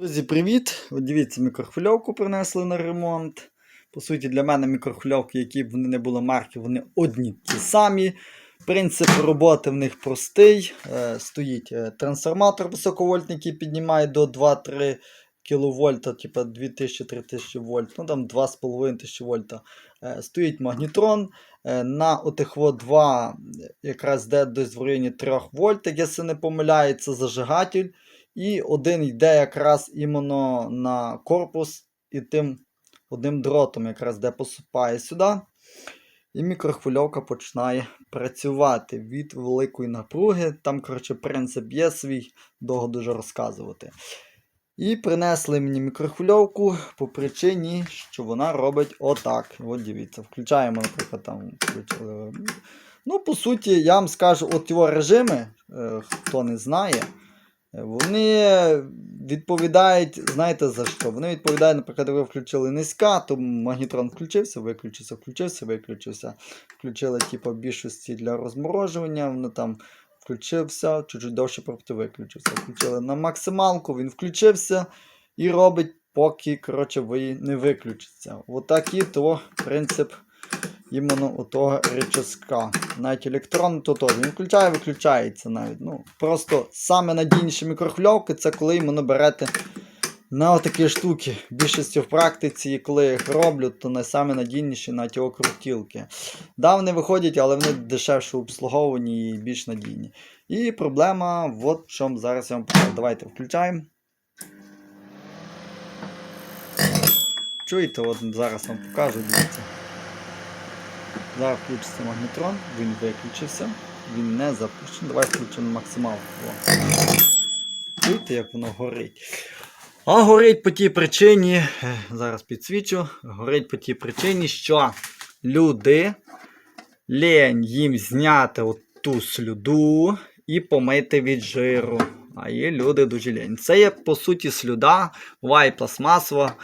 Друзі, привіт! От дивіться, мікрохвильовку принесли на ремонт. По суті, для мене мікрохвильовки, які б вони не були марки, вони одні ті самі. Принцип роботи в них простий. Е, стоїть е, трансформатор високовольтний, який піднімає до 2-3 кВт, типу 2000-3000 вольт, ну там 2,5 вольта. Е, стоїть магнітрон. На отих от два якраз де десь в районі 3 вольт, якщо не помиляється, зажигатель. І один йде якраз іменно на корпус і тим одним дротом, якраз де посипає сюди. І мікрохвильовка починає працювати від великої напруги. Там, коротше, принцип є свій, довго дуже розказувати. І принесли мені мікрохвильовку по причині, що вона робить отак. От дивіться, включаємо, наприклад, там. Ну, по суті, я вам скажу, от його режими, е, хто не знає. Вони відповідають, знаєте за що? Вони відповідають, наприклад, ви включили низька, то магнітрон включився, виключився, включився, виключився. Включили типу, більшості для розморожування, воно там включився, чуть-чуть довше проти виключився. Включили на максималку, він включився і робить, поки коротше, ви не виключиться. Отакий то принцип іменно у того речаска. Навіть електрон то. Він включає, виключається навіть. Ну, Просто саме надійніші мікрохвильовки це коли іменно берете на отакі штуки. В більшості в практиці, коли їх роблю, то найсаме надійніші на ті окрутілки. Да, вони виходять, але вони дешевше обслуговувані і більш надійні. І проблема, от в чому зараз я вам покажу. Давайте включаємо. Чуєте, от зараз вам покажу, дивіться. Зараз включиться магнітрон, він виключився, він не запущений. Давай включимо максималку. Чуєте, як воно горить. А горить по тій причині, е, зараз підсвічу, горить по тій причині, що люди лень їм зняти от ту слюду і помити від жиру. А є люди дуже лень. Це є по суті слюда, буває пластмасова.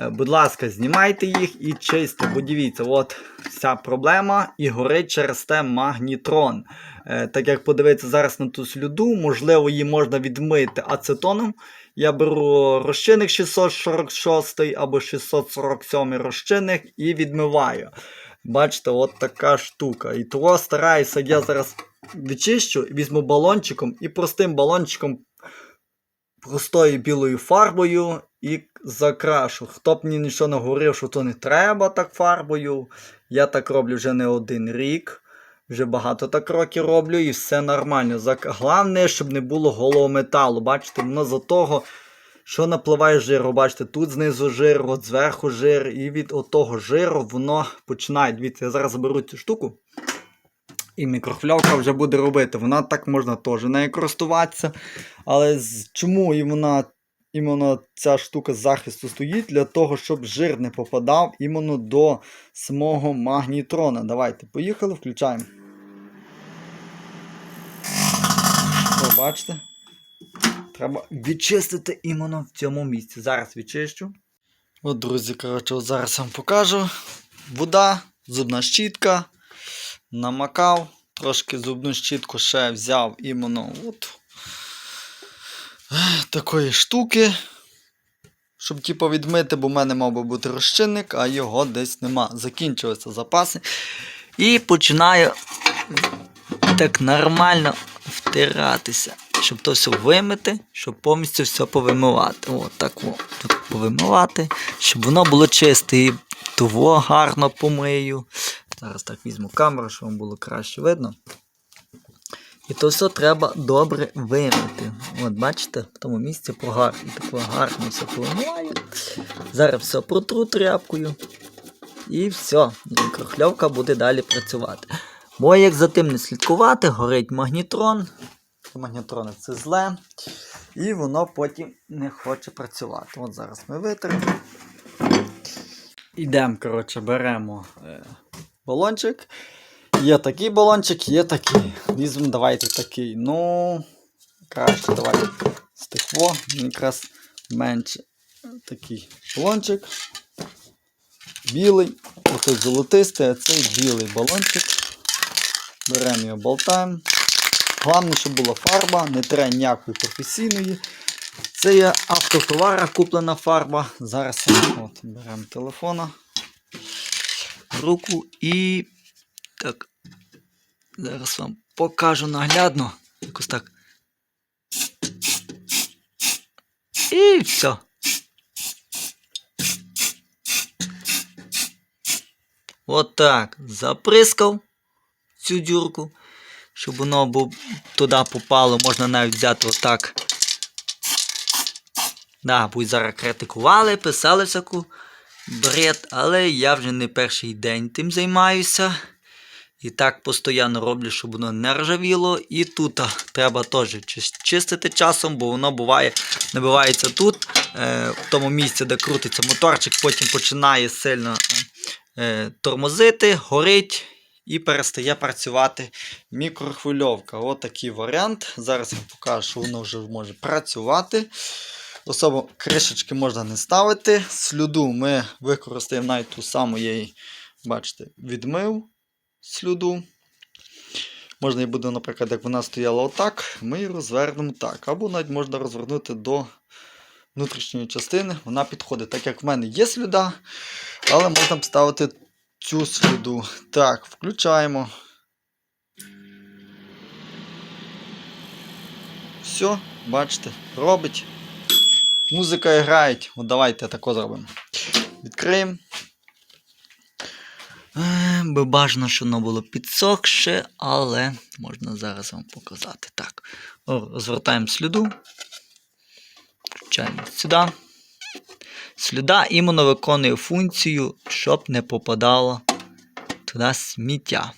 Е, Будь ласка, знімайте їх і чисто, бо дивіться, от вся проблема і горить через те магнітрон. Е, Так як подивитися зараз на ту слюду, можливо, її можна відмити ацетоном. Я беру розчинник 646 або 647 розчинник і відмиваю. Бачите, от така штука. І того стараюся, я зараз відчищу, візьму балончиком і простим балончиком простою білою фарбою і закрашу. Хто б мені нічого не говорив, що то не треба так фарбою. Я так роблю вже не один рік. Вже багато так років роблю і все нормально. Головне, щоб не було голого металу. Бачите, воно за того, що напливає жиру. Бачите, тут знизу жир, от зверху жир, і від того жиру воно починає. Дивіться, я зараз заберу цю штуку. І мікрохвильовка вже буде робити. Вона так можна теж нею користуватися. Але чому і вона, іменно ця штука захисту стоїть? Для того, щоб жир не попадав іменно до самого магнітрона. Давайте, поїхали, включаємо. О, бачите? Треба відчистити іменно в цьому місці. Зараз відчищу. От, друзі, коротше, от зараз вам покажу. Вода, зубна щітка намакав, трошки зубну щітку ще взяв іменно от такої штуки. Щоб типу відмити, бо в мене мав би бути розчинник, а його десь нема. Закінчилися запаси. І починаю так нормально втиратися, щоб то все вимити, щоб повністю все повимивати. О, так о, тут повимивати, щоб воно було чисте. І того гарно помию. Зараз так візьму камеру, щоб вам було краще видно. І то все треба добре вимити. От бачите, в тому місці погар... тако гарно все помиваю. Зараз все протру тряпкою. І все, і мікрохльовка буде далі працювати. Бо як за тим не слідкувати, горить магнітрон. Магнітрони це зле. І воно потім не хоче працювати. От зараз ми витримо. Ідемо, коротше, беремо е, балончик. Є такий балончик, є такий. Візьмемо, давайте такий. Ну, краще давайте. Він якраз менше такий балончик. Білий. Отой золотистий, а цей білий балончик. Беремо його болтаємо. Головне, щоб була фарба, не треба ніякої професійної. Це є автотовара, куплена фарба. Зараз от, беремо телефона руку і так. Зараз вам покажу наглядно. Якось так. І все. От так. Заприскав цю дюрку, щоб воно туди попало. Можна навіть взяти отак. Да, будь зараз критикували, писали всяку бред, але я вже не перший день тим займаюся. І так постійно роблю, щоб воно не ржавіло. І тут треба теж чистити часом, бо воно буває, набивається тут, е, в тому місці, де крутиться моторчик, потім починає сильно е, тормозити, горить і перестає працювати мікрохвильовка. От варіант. Зараз я покажу, що воно вже може працювати. Особо кришечки можна не ставити. Слюду ми використаємо навіть ту саму, її, бачите, відмив слюду. Можна і буде, наприклад, як вона стояла отак, ми її розвернемо так. Або навіть можна розвернути до внутрішньої частини. Вона підходить. Так як в мене є слюда, але можна вставити цю слюду. Так, включаємо. Все, бачите, робить. Музика грає. От давайте тако зробимо. Відкриємо. Е, Би бажано, щоб воно було підсохше, але можна зараз вам показати. Так. Розвертаємо сліду. Включаємо сюди. Слюда іменно виконує функцію, щоб не попадало туди сміття.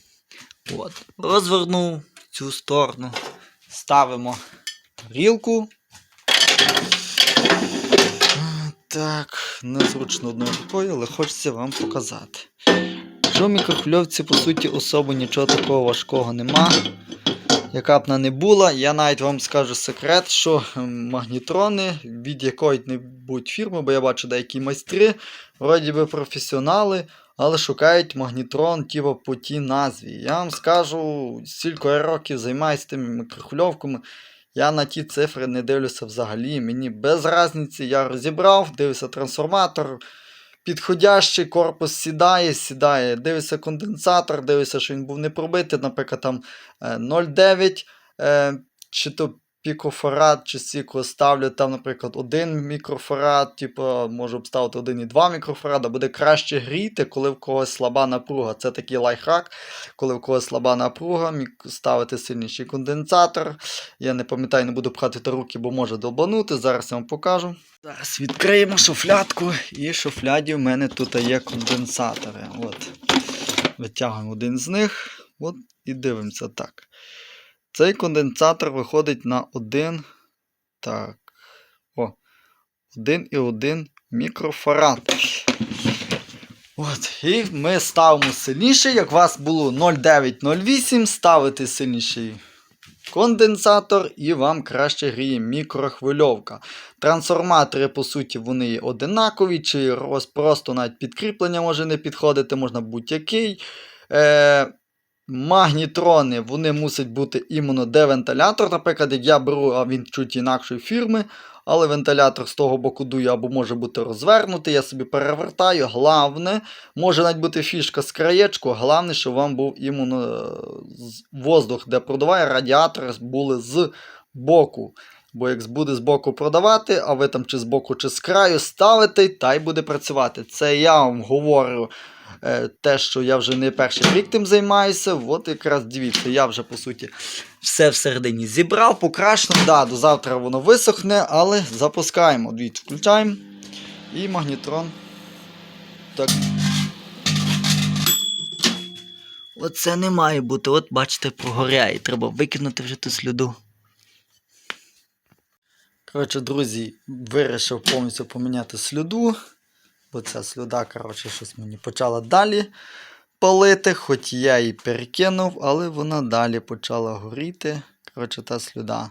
От. Розвернув цю сторону. Ставимо тарілку. Так, незручно одною рукою, але хочеться вам показати. Мікрохвильовці, по суті, особо нічого такого важкого нема. Яка б вона не була, я навіть вам скажу секрет, що ем, магнітрони від якої-небудь фірми, бо я бачу деякі майстри, вроді би професіонали, але шукають магнітрон типу, по тій назві. Я вам скажу, стільки я років займаюся тими мікрохвильовками. Я на ті цифри не дивлюся взагалі. Мені без різниці, я розібрав, дивлюся трансформатор. Підходящий корпус сідає, сідає, дивишся конденсатор, дивишся, що він був не пробитий, наприклад, там е, 0,9 е, чи то пікофарад, чи стільки ставлю там, наприклад, 1 мікрофарад, типу, можу обставити 1,2 мікрофарада, буде краще гріти, коли в когось слаба напруга. Це такий лайфхак, коли в когось слаба напруга, ставити сильніший конденсатор. Я не пам'ятаю, не буду пхати до руки, бо може долбанути. Зараз я вам покажу. Зараз відкриємо шуфлядку, і в шуфляді в мене тут є конденсатори. От. Витягуємо один з них. От, і дивимося так. Цей конденсатор виходить на 1. Так. О. 1,1 мікрофарад. От, і ми ставимо сильніше. Як у вас було 0,908, ставите сильніший конденсатор і вам краще гріє мікрохвильовка. Трансформатори, по суті, вони є одинакові, чи просто навіть підкріплення може не підходити, можна будь-який. Е, магнітрони вони мусять бути іменно де вентилятор. Наприклад, як я беру, а він чуть інакшої фірми, але вентилятор з того боку дує або може бути розвернутий, я собі перевертаю. Головне, може навіть бути фішка з краєчку, головне, щоб вам був іменно е, воздух, де продуває, радіатори були з боку. Бо як буде з боку продавати, а ви там чи з боку, чи з краю ставите, та й буде працювати. Це я вам говорю те, що я вже не перший рік тим займаюся. От якраз дивіться, я вже по суті все всередині зібрав, покрашено. Да, до завтра воно висохне, але запускаємо. Дивіться, включаємо. І магнітрон. Так. Оце не має бути. От бачите, прогоряє. Треба викинути вже ту сліду. Коротше, друзі, вирішив повністю поміняти сліду. Бо ця слюда, коротше, щось мені почала далі палити, хоч я її перекинув, але вона далі почала горіти. Коротше, та слюда.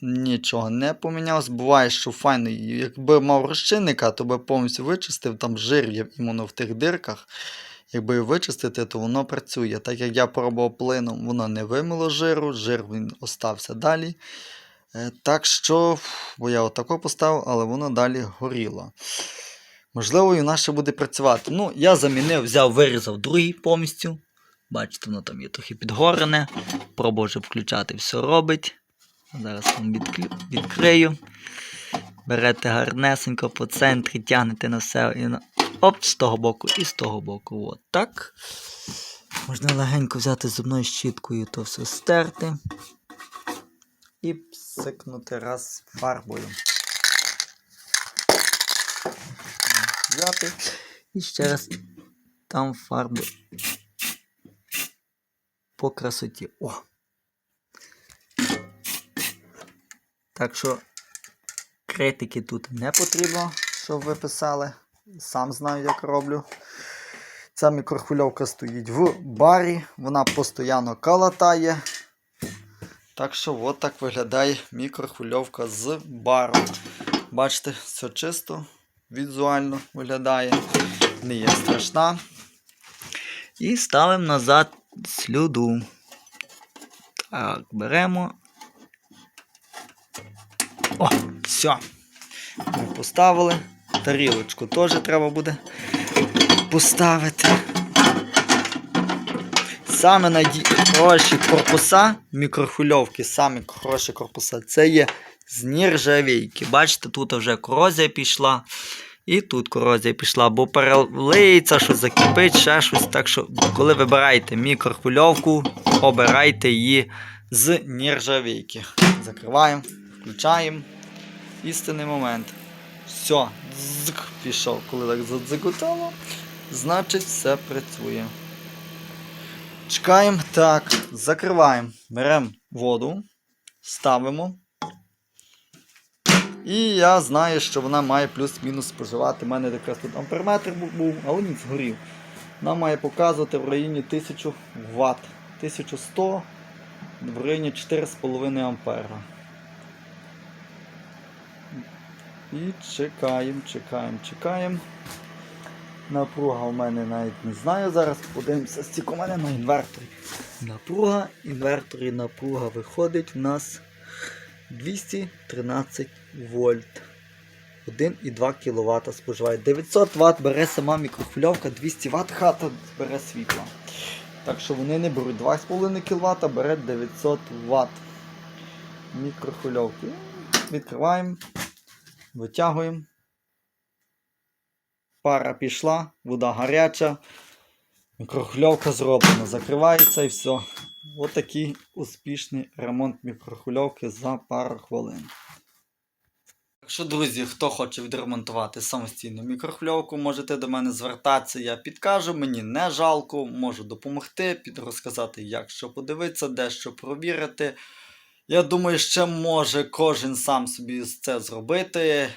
Нічого не помінялось. Буває, що файний, якби мав розчинника, то би повністю вичистив, там жир іменно в тих дирках. Якби його вичистити, то воно працює. Так як я пробував плином, воно не вимило жиру, жир він остався далі. Е, Так що, бо я отако поставив, але воно далі горіло. Можливо, і вона ще буде працювати. Ну, я замінив, взяв, вирізав другий повністю. Бачите, воно там є трохи підгорене. Пробував вже включати, все робить. Зараз вам відкрию. Берете гарнесенько по центрі, тягнете на все і на... оп, з того боку і з того боку. От так. Можна легенько взяти зубною щіткою, то все стерти. І псикнути раз фарбою. Взяти. І ще раз там фарби по красоті. О! Так що критики тут не потрібно, щоб ви писали. Сам знаю, як роблю. Ця мікрохвильовка стоїть в барі, вона постійно калатає. Так що от так виглядає мікрохвильовка з бару. Бачите, все чисто, візуально виглядає, не є страшна. І ставимо назад слюду. Так, беремо. О, все. Ми поставили. Тарілочку теж треба буде поставити. Саме найхороші корпуса мікрохвильовки, самі хороші корпуса, це є з нержавійки. Бачите, тут вже корозія пішла. І тут корозія пішла, бо перелиється, що закипить, ще щось. Так що, коли вибираєте мікрохвильовку, обирайте її з нержавійки. Закриваємо, включаємо. Істинний момент. Все, дзик, пішов. Коли так задзикотало, значить все працює. Чекаємо, так, закриваємо. Беремо воду, ставимо. І я знаю, що вона має плюс-мінус споживати. У мене якраз тут амперметр був, але він згорів. Вона має показувати в районі 1000 Вт. 1100 в районі 4,5 ампера. І чекаємо, чекаємо, чекаємо. Напруга у мене навіть не знаю. Зараз подивимося, скільки у мене на інверторі. Напруга, інверторі напруга виходить у нас 213 вольт. 1,2 кВт споживає. 900 Вт бере сама мікрохвильовка, 200 Вт хата бере світло. Так що вони не беруть 2,5 кВт, бере 900 Вт мікрохвильовки. Відкриваємо, витягуємо. Пара пішла, вода гаряча, мікрохвильовка зроблена, закривається і все. Отакий успішний ремонт мікрохвильовки за пару хвилин. Так що, друзі, хто хоче відремонтувати самостійну мікрохвильовку, можете до мене звертатися, я підкажу, мені не жалко, можу допомогти, під розказати, як що подивитися, де що провірити. Я думаю, ще може кожен сам собі це зробити.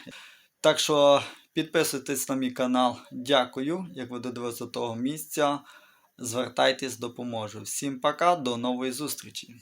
Так що підписуйтесь на мій канал. Дякую, як ви додивилися до того місця. Звертайтесь, допоможу. Всім пока, до нової зустрічі!